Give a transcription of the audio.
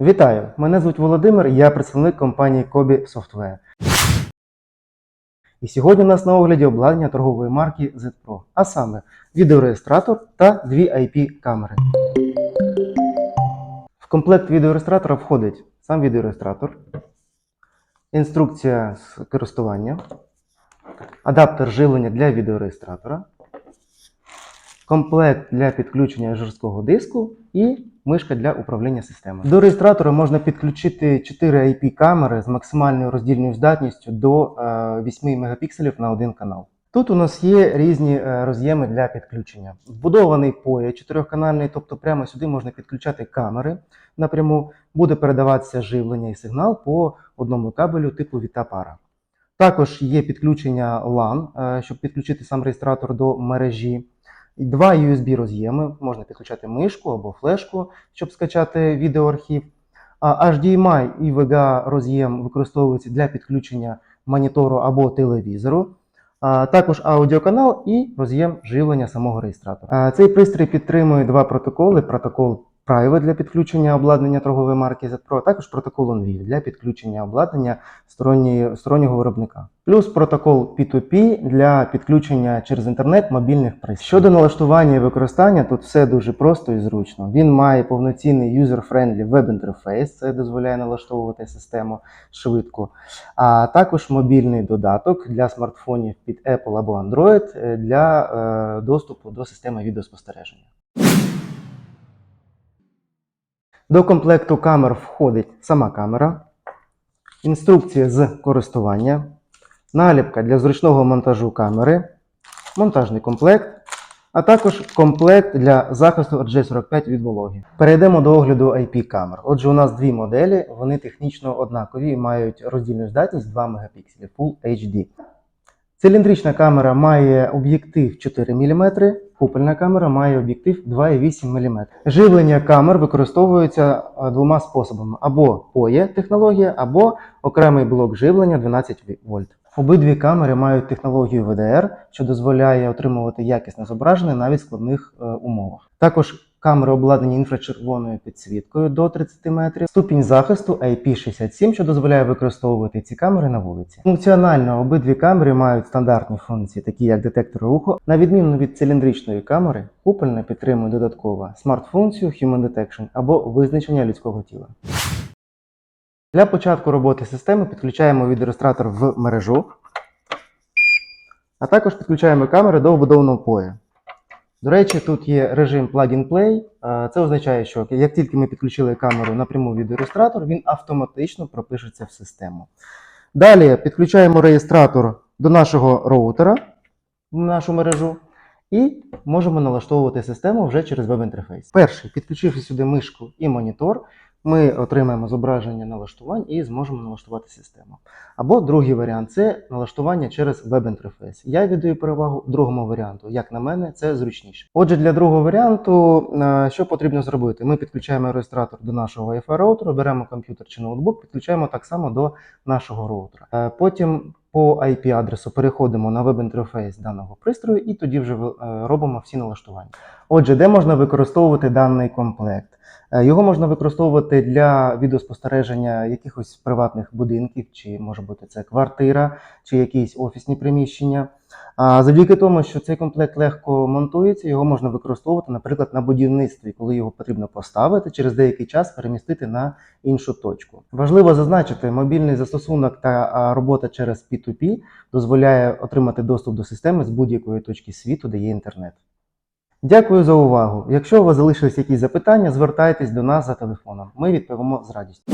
Вітаю! Мене звуть Володимир, я представник компанії Kobi Software. І сьогодні у нас на огляді обладнання торгової марки Z Pro, а саме відеореєстратор та дві IP-камери. В комплект відеореєстратора входить сам відеореєстратор, інструкція з користування, адаптер живлення для відеореєстратора, комплект для підключення жорсткого диску і мишка для управління системою. До реєстратора можна підключити 4 IP-камери з максимальною роздільною здатністю до е, 8 мегапікселів на один канал. Тут у нас є різні е, роз'єми для підключення. Вбудований POE 4-канальний, тобто прямо сюди можна підключати камери напряму, буде передаватися живлення і сигнал по одному кабелю типу Vita-пара. Також є підключення LAN, е, щоб підключити сам реєстратор до мережі. Два USB роз'єми, можна підключати мишку або флешку, щоб скачати відеоархів. HDMI і VGA роз'єм використовуються для підключення монітору або телевізору. А також аудіоканал і роз'єм живлення самого реєстратора. Цей пристрій підтримує два протоколи: протокол Private для підключення обладнання торгової марки Z Pro, а також протокол OnVIF для підключення обладнання стороннього виробника. Плюс протокол P2P для підключення через інтернет мобільних пристроїв. Щодо налаштування і використання, тут все дуже просто і зручно. Він має повноцінний user-friendly веб-інтерфейс, це дозволяє налаштовувати систему швидко, а також мобільний додаток для смартфонів під Apple або Android е, для е, доступу до системи відеоспостереження. До комплекту камер входить сама камера, інструкція з користування, наліпка для зручного монтажу камери, монтажний комплект, а також комплект для захисту RJ45 від вологи. Перейдемо до огляду IP-камер. Отже, у нас дві моделі, вони технічно однакові і мають роздільну здатність 2 Мп Full HD. Циліндрична камера має об'єктив 4 мм, купольна камера має об'єктив 2,8 мм. Живлення камер використовується е, двома способами: або POE технологія, або окремий блок живлення 12 вольт. Обидві камери мають технологію VDR, що дозволяє отримувати якісне зображення навіть в складних е, умовах. Також камери обладнані інфрачервоною підсвіткою до 30 метрів, ступінь захисту IP67, що дозволяє використовувати ці камери на вулиці. Функціонально обидві камери мають стандартні функції, такі як детектор руху. На відміну від циліндричної камери, купольна підтримує додатково смарт-функцію Human Detection або визначення людського тіла. Для початку роботи системи підключаємо відеореєстратор в мережу, а також підключаємо камери до вбудованого POE. До речі, тут є режим Plug-in-Play. Е, Це означає, що як тільки ми підключили камеру напряму від реєстратор, він автоматично пропишеться в систему. Далі підключаємо реєстратор до нашого роутера в нашу мережу і можемо налаштовувати систему вже через веб-інтерфейс. Перший, підключивши сюди мишку і монітор, ми отримаємо зображення налаштувань і зможемо налаштувати систему. Або другий варіант це налаштування через веб-інтерфейс. Я віддаю перевагу другому варіанту. Як на мене, це зручніше. Отже, для другого варіанту, е, що потрібно зробити? Ми підключаємо реєстратор до нашого Wi-Fi роутеру, беремо комп'ютер чи ноутбук, підключаємо так само до нашого роутера. Е, Потім по IP-адресу переходимо на веб-інтерфейс даного пристрою і тоді вже е, робимо всі налаштування. Отже, де можна використовувати даний комплект? Е, Його можна використовувати для відеоспостереження якихось приватних будинків, чи може бути це квартира, чи якісь офісні приміщення. Завдяки тому, що цей комплект легко монтується, його можна використовувати, наприклад, на будівництві, коли його потрібно поставити, через деякий час перемістити на іншу точку. Важливо зазначити, мобільний застосунок та робота через P2P дозволяє отримати доступ до системи з будь-якої точки світу, де є інтернет. Дякую за увагу. Якщо у вас залишились якісь запитання, звертайтесь до нас за телефоном. Ми відповімо з радістю.